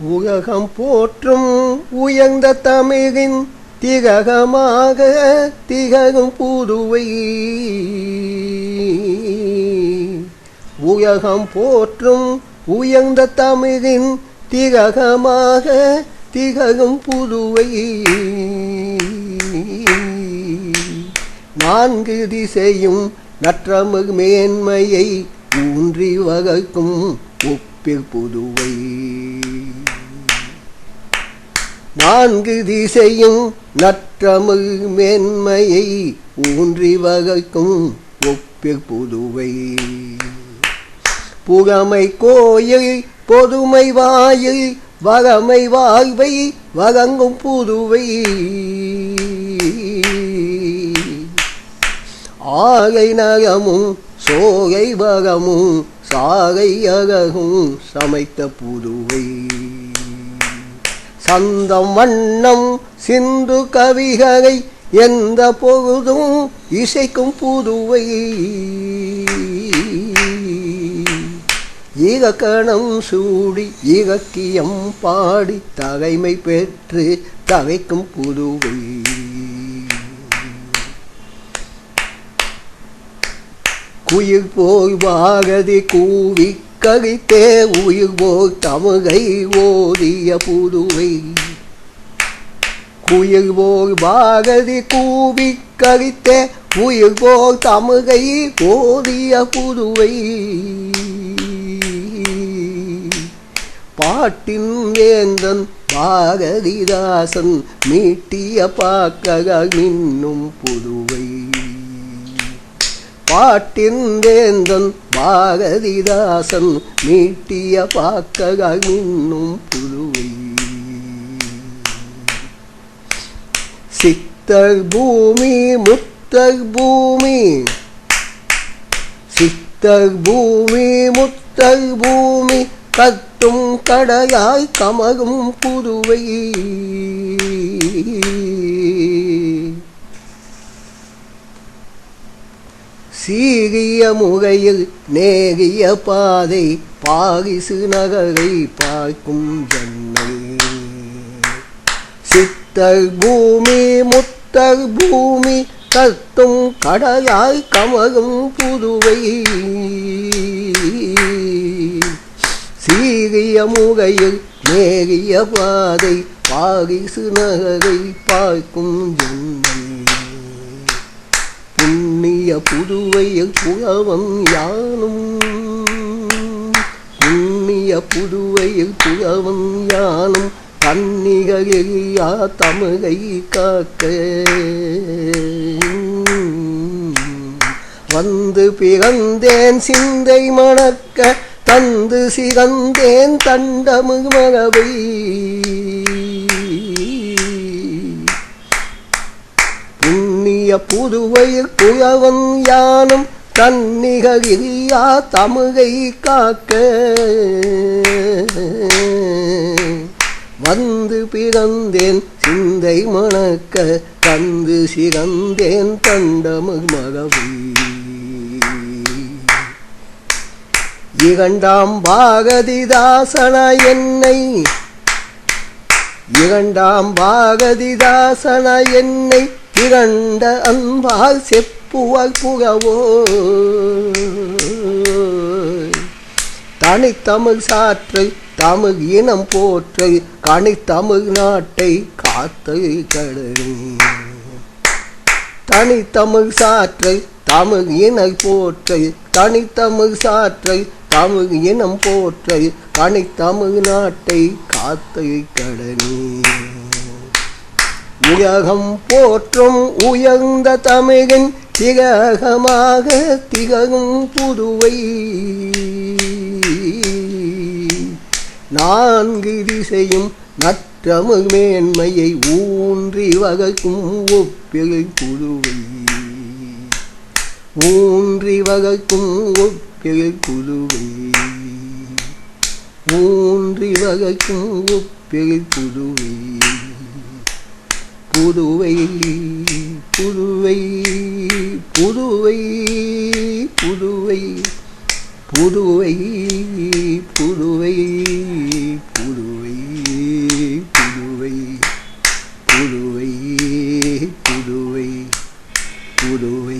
உலகம் போற்றும் உயர்ந்த தமிழின் திககமாக திகழும் புதுவை. உலகம் போற்றும் உயர்ந்த தமிழின் திககமாக திகழும் புதுவை. நான்கு திசையும் நற்றமிழ் மேன்மையை ஊன்றி வகைக்கும் ஒப்பில் புதுவை நான்கு திசையும் நற்றமிழ் மேன்மையை ஊன்றி வகைக்கும் ஒப்பிற் புதுவை புகமை கோயில் பொதுமை வாயில் வகமை வாழ்வை வழங்கும் புதுவை. ஆகை நகமும் சோகை வகமும் சாகை அககும் சமைத்த புதுவை. சந்தம் வண்ணம் சிந்து கவிகளை எந்த பொழுதும் இசைக்கும் புதுவை. ஈகக்கணம் சூடி இலக்கியம் பாடி தகைமை பெற்று தகைக்கும் புதுவை. உயிர் போய் பாகதி கூவி கழித்தே உயிர் போய் தமகை ஓதிய புதுவை. குயில் போய் பாகதி கூவி கழித்தே உயிர் போய் தமகை ஓதிய புதுவை. பாட்டின் வேந்தன் பாரதிதாசன் மீட்டிய பாக்கக மின்னும் புதுவை. பாட்டின் வேந்தன் பாரதிதாசன் மீட்டிய பாக்ககள் மின்னும் புதுவை. சித்தர் பூமி முத்தர் பூமி. சித்தர் பூமி முத்தர் பூமி கட்டும் கடையாய் கமகும் புதுவை. சீகிய முகையில் நேரிய பாதை பாரிசு நகரை பார்க்கும் ஜன்னை சித்தர் பூமி முத்தர் பூமி கத்தும் கடலாய் கமகும் புதுவை. சீரிய முகையில் நேரிய பாதை பாரிசு நகரை பார்க்கும் ஜன்னை புண்ணிய புதுவைய புலவன் யானும்? புண்ணிய புதுவையில் புலவன் யானும்? தன்னிகரியா தமிழை காக்க? வந்து பிறந்தேன் சிந்தை மணக்க தந்து சிறந்தேன் தண்டமிழ் மரபை. புண்ணிய புதுவையில் குயவன் யானும் தன்னிகரியா தமுகை காக்க. வந்து பிறந்தேன் சிந்தை மணக்க தந்து சிறந்தேன் தண்டமிழ் மகவி இரண்டாம் பாகதிதாசன என்னை இரண்டாம் பாகதிதாசன என்னை இரண்ட அன்பால் செப்புவால் புகவோ தனித்தமிழ் சாற்றை தமிழ் இனம் போற்றை கனித்தமிழ் நாட்டை காத்து கடனே தனித்தமிழ் சாற்றை தமிழ் இன போற்றை தனித்தமிழ் சாற்றை தமிழ் இனம் போற்றை கனித்தமிழ் நாட்டை காத்தை கடனே உலகம் போற்றும் உயர்ந்த தமிழின் திககமாக திகழும் புதுவை. நான்கு திசையும் நற்றமிழ் மேன்மையை ஊன்றி வகைக்கும் ஒப்பிழை புதுவை. ஊன்றி வகைக்கும் ஒப்பிழை புதுவை. ஊன்றி வகைக்கும் புதுவை புதுவை புதுவை புதுவை புதுவை புதுவை புதுவை புதுவை புதுவை புதுவை புதுவை